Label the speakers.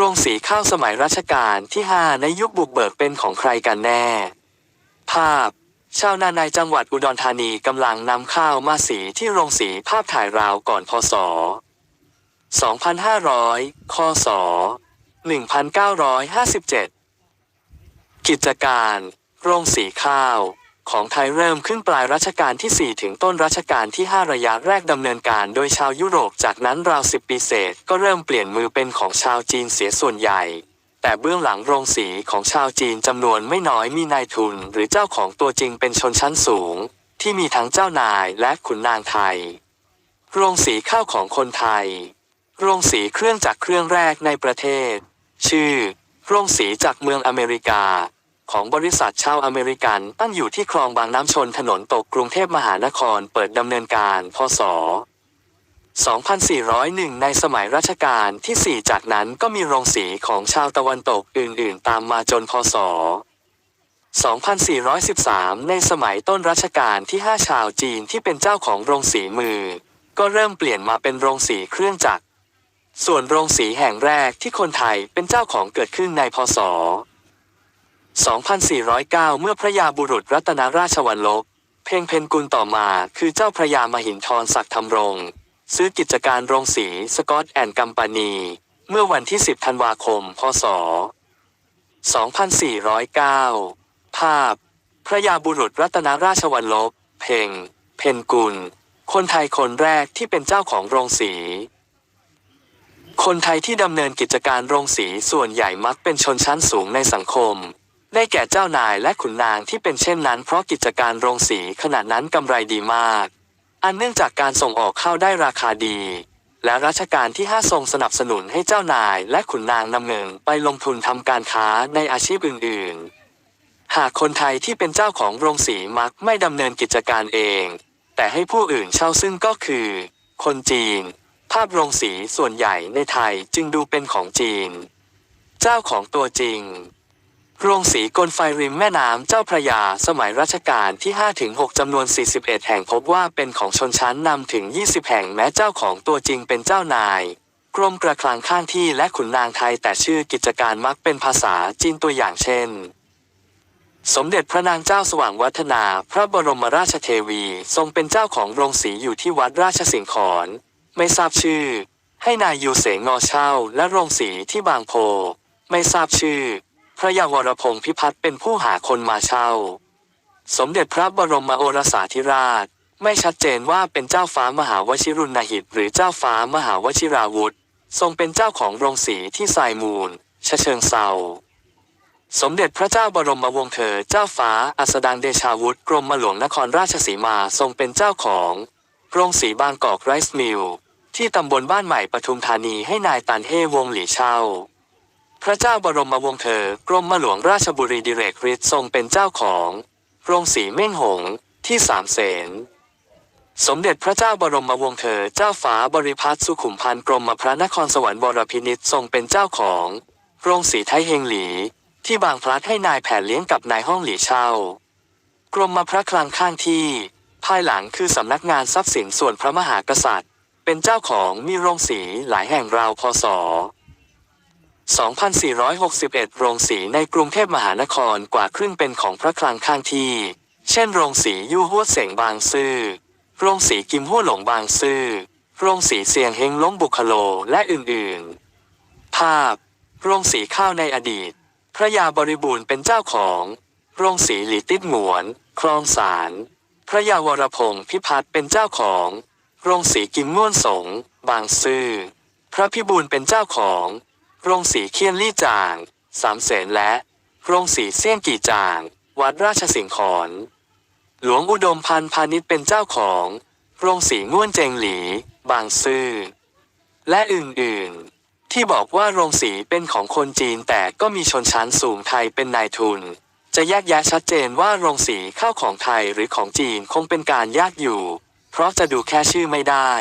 Speaker 1: โรงสีข้าวสมัยรัชกาลที่ 5 ในยุคบุกเบิกเป็นของใครกันแน่ ภาพ ชาวนาในจังหวัดอุดรธานีกำลังนำข้าวมาสีที่โรงสีภาพถ่ายราวก่อนพศ 2500 คศ 1957 กิจการ โรงสีข้าว ของไทยเริ่มขึ้นปลายรัชกาลที่ 4 ถึงต้นรัชกาลที่ 5 ระยะแรกดำเนินการโดยชาวยุโรปจากนั้นราว 10 ปีเศษก็เริ่มเปลี่ยนมือเป็นของชาวจีนเสียส่วนใหญ่ แต่เบื้องหลังโรงสีของชาวจีนจำนวนไม่น้อยมีนายทุน หรือเจ้าของตัวจริงเป็นชนชั้นสูง ที่มีทั้งเจ้านายและขุนนางไทย โรงสีข้าวของคนไทย โรงสีเครื่องจักรเครื่องแรกในประเทศ ชื่อ โรงสีจากเมืองอเมริกา ของบริษัทชาวอเมริกัน ตั้งอยู่ที่คลองบางน้ำชนถนนตกกรุงเทพมหานครเปิดดำเนินการพศ2401 ในสมัยรัชกาลที่ 4 จากนั้นก็มีโรงสีของชาวตะวันตกอื่น ๆ ตามมาจนพศ 2413 ในสมัยต้นรัชกาลที่ 5 ชาวจีนที่เป็นเจ้าของโรงสีมือ ก็เริ่มเปลี่ยนมาเป็นโรงสีเครื่องจักร ส่วนโรงสีแห่งแรกที่คนไทยเป็นเจ้าของเกิดขึ้นในพศ 2409 เมื่อพระยาบุรุษรัตนราชวัลลบเพ่งเพนกุลต่อมาคือเจ้าพระยามหินทรศักดิ์ธรรมรงค์ซื้อกิจการโรงสีสกอตแอนด์กัมปานี เมื่อวันที่ 10 ธันวาคม พศ 2409 ภาพ พระยาบุรุษรัตนราชวัลลบเพ่งเพนกุล คนไทยคนแรกที่เป็นเจ้าของโรงสี คนไทยที่ดำเนินกิจการโรงสีส่วนใหญ่มักเป็นชนชั้นสูงในสังคม ได้แก่เจ้านายและขุนนางที่เป็นเช่นนั้นเพราะกิจการโรงสีขณะนั้นกำไรดีมาก อันเนื่องจากการส่งออกข้าวได้ราคาดี และรัชกาลที่ 5 ทรงสนับสนุนให้เจ้านายและขุนนางนำเงินไปลงทุนทำการค้าในอาชีพอื่นๆ หากคนไทยที่เป็นเจ้าของโรงสีมักไม่ดำเนินกิจการเอง แต่ให้ผู้อื่นเช่าซึ่งก็คือ คนจีน ภาพโรงสีส่วนใหญ่ในไทยจึงดูเป็นของจีน เจ้าของตัวจริง โรงสีกลไฟริมแม่น้ำเจ้าพระยา สมัยรัชกาลที่5ถึง6จำนวน 41 แห่งพบว่าเป็นของชนชั้นนำถึง 20 แห่งแม้เจ้าของตัวจริงเป็นเจ้านาย กรมกระคลังข้างที่และขุนนางไทยแต่ชื่อกิจการมักเป็นภาษาจีนตัวอย่างเช่น สมเด็จพระนางเจ้าสว่างวัฒนา พระบรมราชเทวี ทรงเป็นเจ้าของโรงสีอยู่ที่วัดราชสิงห์ขอนไม่ทราบชื่อ ให้นายยูเสงงอเช่า และโรงสีที่บางโพ ไม่ทราบชื่อ พระยาวรพงศ์พิพัฒน์เป็นผู้หาคนมาเช่า สมเด็จพระบรมโอรสาธิราช ไม่ชัดเจนว่าเป็นเจ้าฟ้ามหาวชิรุณหิต หรือเจ้าฟ้ามหาวชิราวุธ ทรงเป็นเจ้าของโรงสีที่ทรายมูลชะเชิงเซาสมเด็จพระเจ้าบรมวงศ์เธอเจ้าฟ้าอัสดางเดชาวุธกรมหลวงนครราชสีมาทรงเป็นเจ้าของ โรงสีบางกอกไรซ์มิลที่ตำบลบ้านใหม่ปทุมธานีให้นายตันเฮวงหลีเช่า พระเจ้าบรมวงศ์เธอกรมหลวงราชบุรีดิเรกฤทธิ์ทรงเป็นเจ้าของโรงสีเม่งหงที่สามเสนสมเด็จพระเจ้าบรมวงศ์เธอเจ้าฟ้าบริพัตรสุขุมพันธ์กรมพระนครสวรรค์วรพินิจทรงเป็นเจ้าของ โรงสีไทยเฮงหลี ที่บางพลัดให้นายแผ่เลี้ยงกับนายห้องหลีเช่า กรมพระคลังข้างที่ ภายหลังคือสำนักงานทรัพย์สินส่วนพระมหากษัตริย์ เป็นเจ้าของมีโรงสีหลายแห่งราวพศ 2461 โรงสีในกรุงเทพมหานครกว่าครึ่งเป็นของพระคลังข้างที่ เช่น โรงสียู่ฮั่วเสงบางซื่อ โรงสีกิมฮั่วหลงบางซื่อ โรงสีเสียงเฮงล้งบุคโลและอื่นๆ ภาพ โรงสีข้าวในอดีต พระยาบริบูรณ์เป็นเจ้าของ โรงสีหลีติดหงวน คลองสาร พระยาวรพงศ์พิพัฒน์เป็นเจ้าของ โรงสีกิมง่วนสง บางซื่อ พระพิบูลเป็นเจ้าของ โรงสีเคียนลี่จาง สามเสนและ โรงสีเสี่ยงกี่จาง วัดราชสิงห์ขอน หลวงอุดมพันธ์พาณิชย์เป็นเจ้าของ โรงสีง่วนเจงหลี บางซื่อ และอื่นๆ ที่บอกว่าโรงสีเป็นของคนจีนแต่ก็มีชนชั้นสูงไทยเป็นนายทุน จะแยกแยะชัดเจนว่าโรงสีเข้าของไทยหรือของจีนคงเป็นการยากอยู่ เพราะจะดูแค่ชื่อไม่ได้